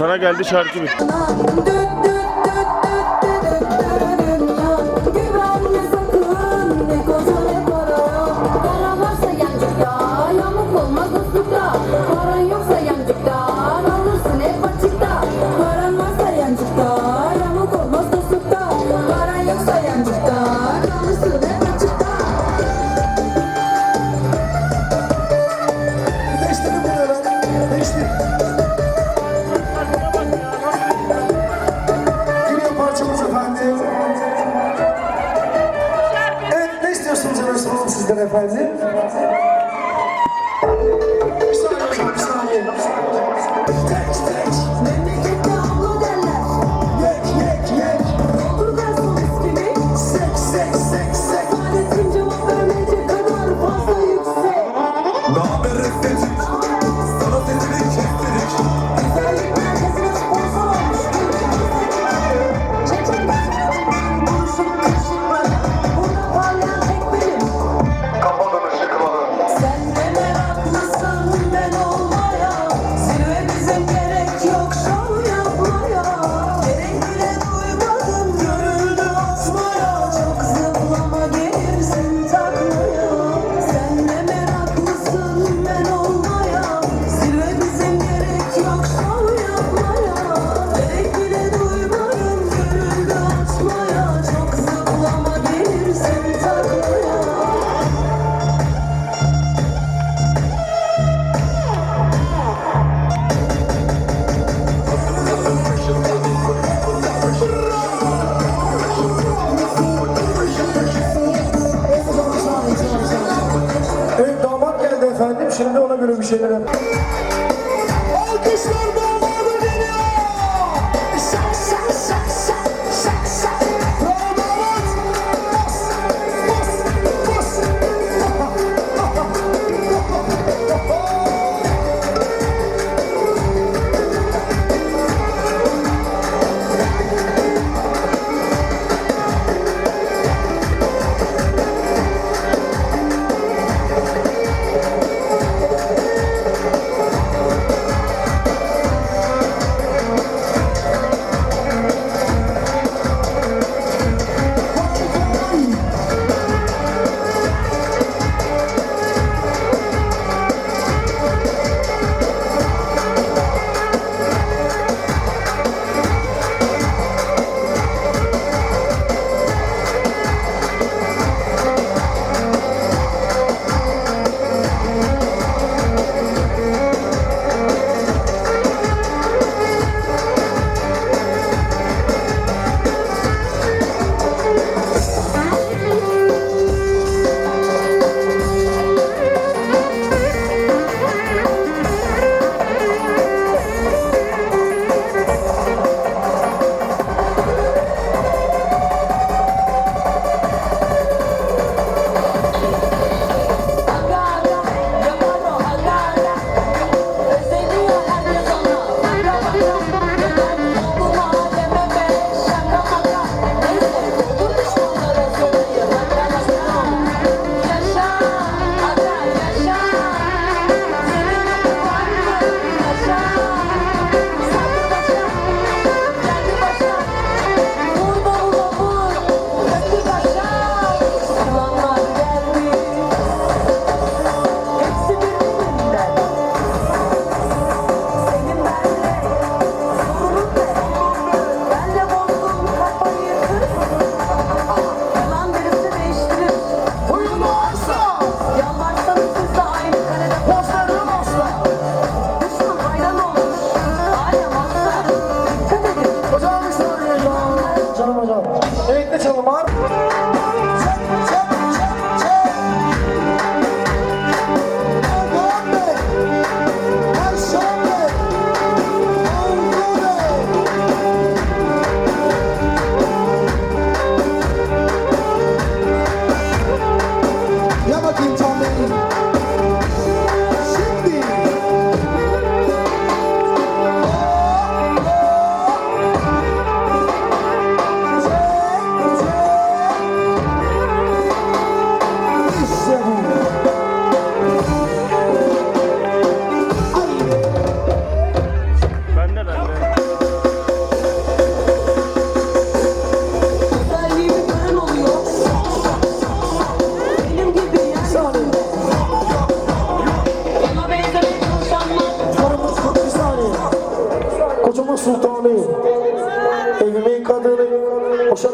Sana geldi şarkı bitti. Şeyler. Alkışlar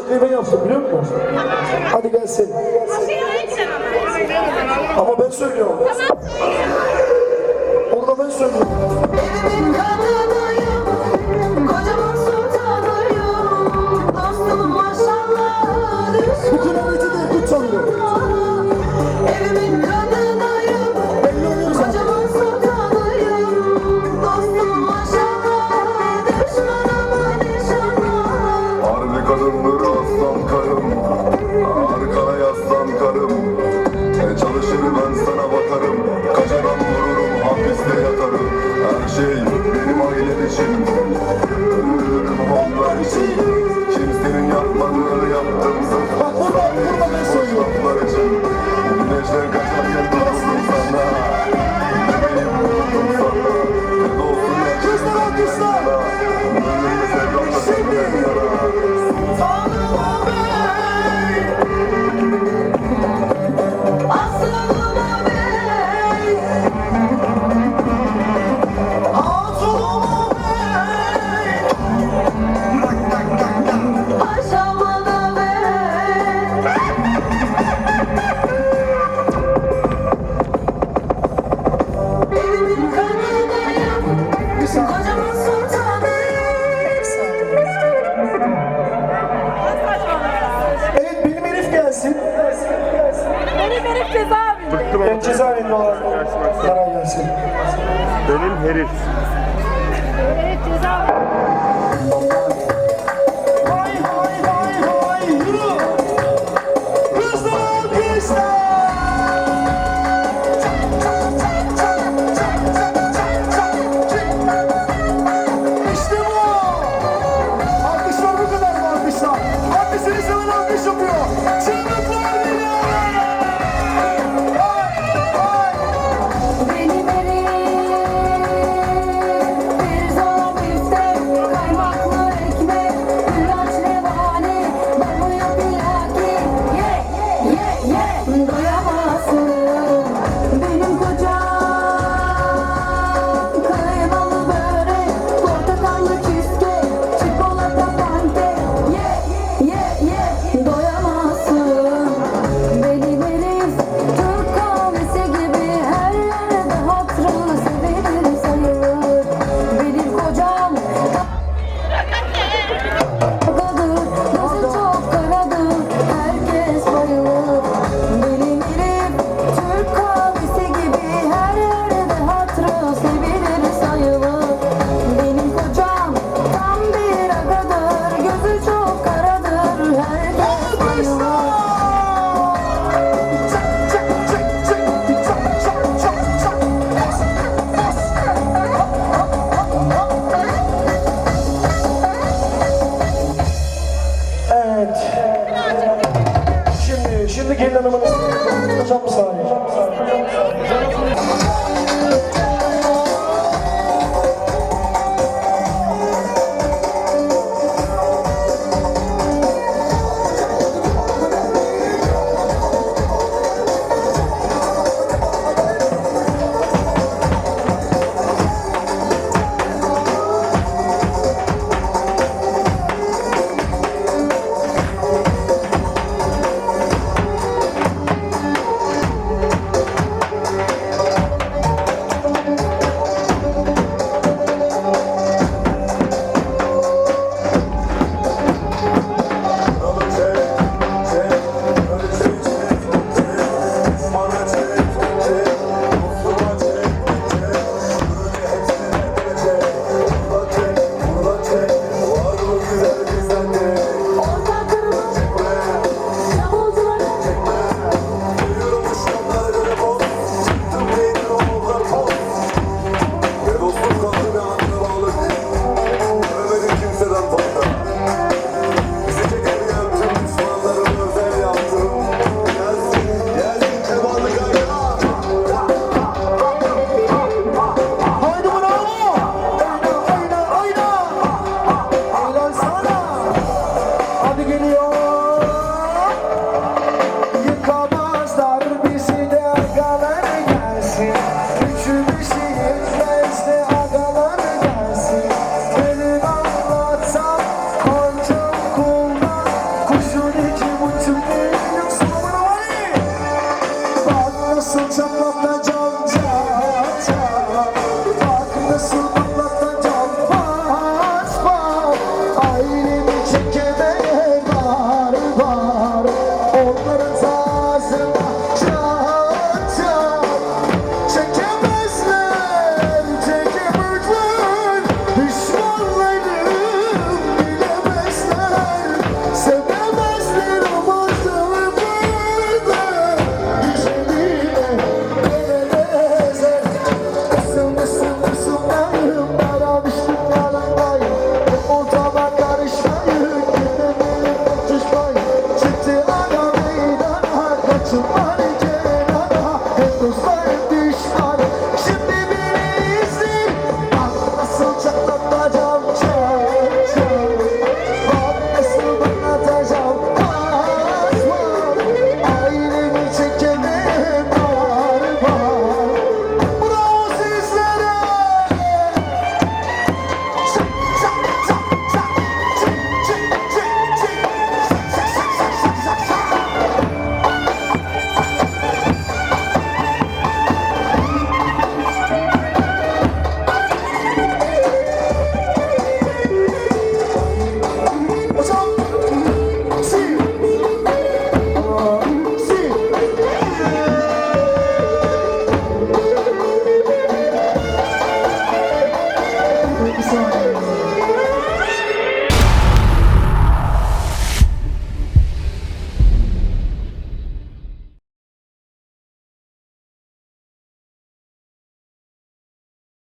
bekleme yaptım biliyor musun? Hadi gelsin. Ama ben söylüyorum. Orada ben söylüyorum. Bu kraliyeti de kutsanıyor.